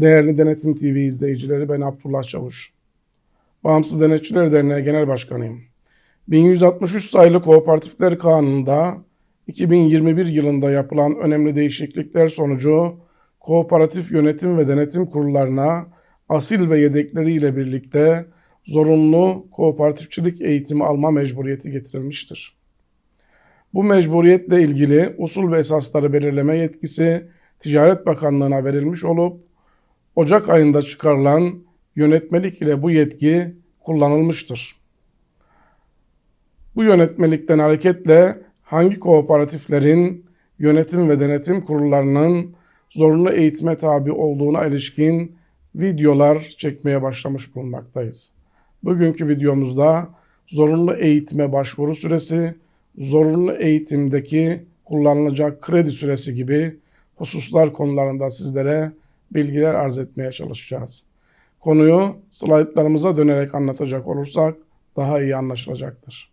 Değerli Denetim TV izleyicileri ben Abdullah Çavuş. Bağımsız Denetçiler Derneği Genel Başkanıyım. 1163 sayılı Kooperatifler Kanunu'nda 2021 yılında yapılan önemli değişiklikler sonucu kooperatif yönetim ve denetim kurullarına asil ve yedekleriyle birlikte zorunlu kooperatifçilik eğitimi alma mecburiyeti getirilmiştir. Bu mecburiyetle ilgili usul ve esasları belirleme yetkisi Ticaret Bakanlığı'na verilmiş olup Ocak ayında çıkarılan yönetmelik ile bu yetki kullanılmıştır. Bu yönetmelikten hareketle hangi kooperatiflerin yönetim ve denetim kurullarının zorunlu eğitime tabi olduğuna ilişkin videolar çekmeye başlamış bulunmaktayız. Bugünkü videomuzda zorunlu eğitime başvuru süresi, zorunlu eğitimdeki kullanılacak kredi süresi gibi hususlar konularında sizlere bilgiler arz etmeye çalışacağız. Konuyu slaytlarımıza dönerek anlatacak olursak daha iyi anlaşılacaktır.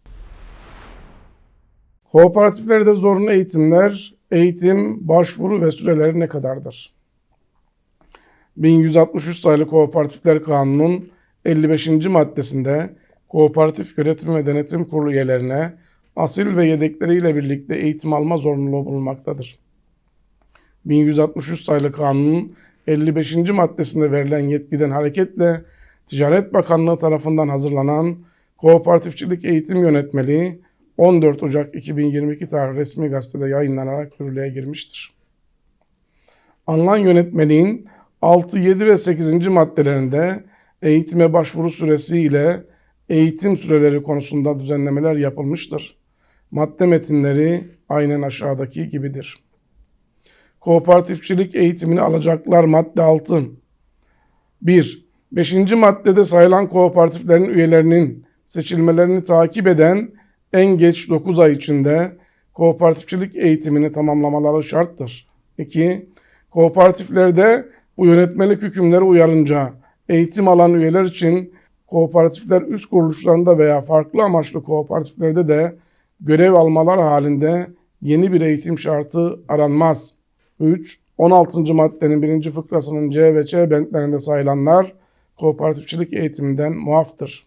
Kooperatiflerde zorunlu eğitimler, eğitim, başvuru ve süreleri ne kadardır? 1163 sayılı Kooperatifler Kanunu'nun 55. maddesinde Kooperatif Yönetim ve Denetim Kurulu üyelerine asil ve yedekleriyle birlikte eğitim alma zorunluluğu bulunmaktadır. 1163 sayılı kanunun 55. maddesinde verilen yetkiden hareketle Ticaret Bakanlığı tarafından hazırlanan Kooperatifçilik Eğitim Yönetmeliği 14 Ocak 2022 tarih resmi gazetede yayınlanarak yürürlüğe girmiştir. Alınan yönetmeliğin 6, 7 ve 8. maddelerinde eğitime başvuru süresi ile eğitim süreleri konusunda düzenlemeler yapılmıştır. Madde metinleri aynen aşağıdaki gibidir. Kooperatifçilik eğitimini alacaklar madde 6. 1. 5. maddede sayılan kooperatiflerin üyelerinin seçilmelerini takip eden en geç 9 ay içinde kooperatifçilik eğitimini tamamlamaları şarttır. 2. Kooperatiflerde bu yönetmelik hükümleri uyarınca eğitim alan üyeler için kooperatifler üst kuruluşlarında veya farklı amaçlı kooperatiflerde de görev almalar halinde yeni bir eğitim şartı aranmaz. 3. 16. maddenin 1. fıkrasının C ve Ç bentlerinde sayılanlar kooperatifçilik eğitiminden muaftır.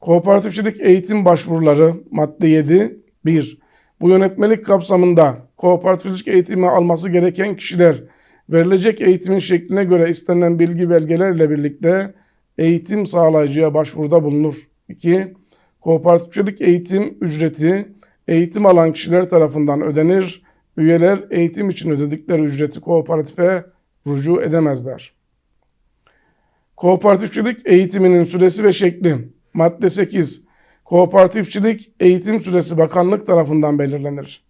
Kooperatifçilik eğitim başvuruları madde 7 1. Bu yönetmelik kapsamında kooperatifçilik eğitimi alması gereken kişiler verilecek eğitimin şekline göre istenilen bilgi belgelerle birlikte eğitim sağlayıcıya başvuruda bulunur. 2. Kooperatifçilik eğitim ücreti eğitim alan kişiler tarafından ödenir. Üyeler eğitim için ödedikleri ücreti kooperatife rücu edemezler. Kooperatifçilik eğitiminin süresi ve şekli. Madde 8. Kooperatifçilik eğitim süresi bakanlık tarafından belirlenir.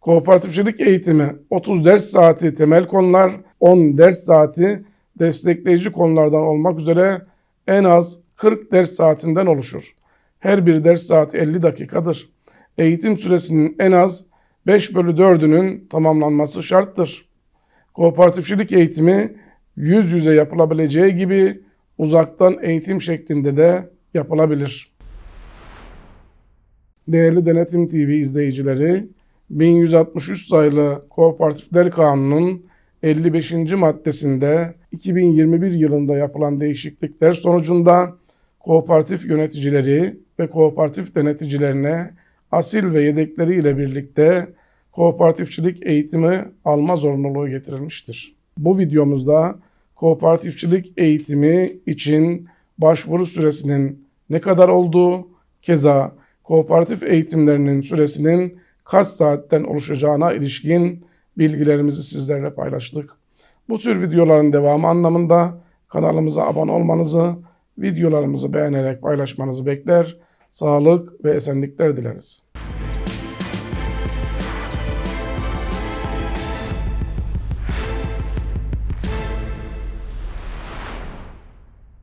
Kooperatifçilik eğitimi 30 ders saati temel konular, 10 ders saati destekleyici konulardan olmak üzere en az 40 ders saatinden oluşur. Her bir ders saati 50 dakikadır. Eğitim süresinin en az 5 bölü 4'ünün tamamlanması şarttır. Kooperatifçilik eğitimi yüz yüze yapılabileceği gibi uzaktan eğitim şeklinde de yapılabilir. Değerli Denetim TV izleyicileri, 1163 sayılı Kooperatifler Kanunu'nun 55. maddesinde 2021 yılında yapılan değişiklikler sonucunda kooperatif yöneticileri ve kooperatif deneticilerine asil ve yedekleriyle birlikte kooperatifçilik eğitimi alma zorunluluğu getirilmiştir. Bu videomuzda kooperatifçilik eğitimi için başvuru süresinin ne kadar olduğu, keza kooperatif eğitimlerinin süresinin kaç saatten oluşacağına ilişkin bilgilerimizi sizlerle paylaştık. Bu tür videoların devamı anlamında kanalımıza abone olmanızı, videolarımızı beğenerek paylaşmanızı bekler, sağlık ve esenlikler dileriz.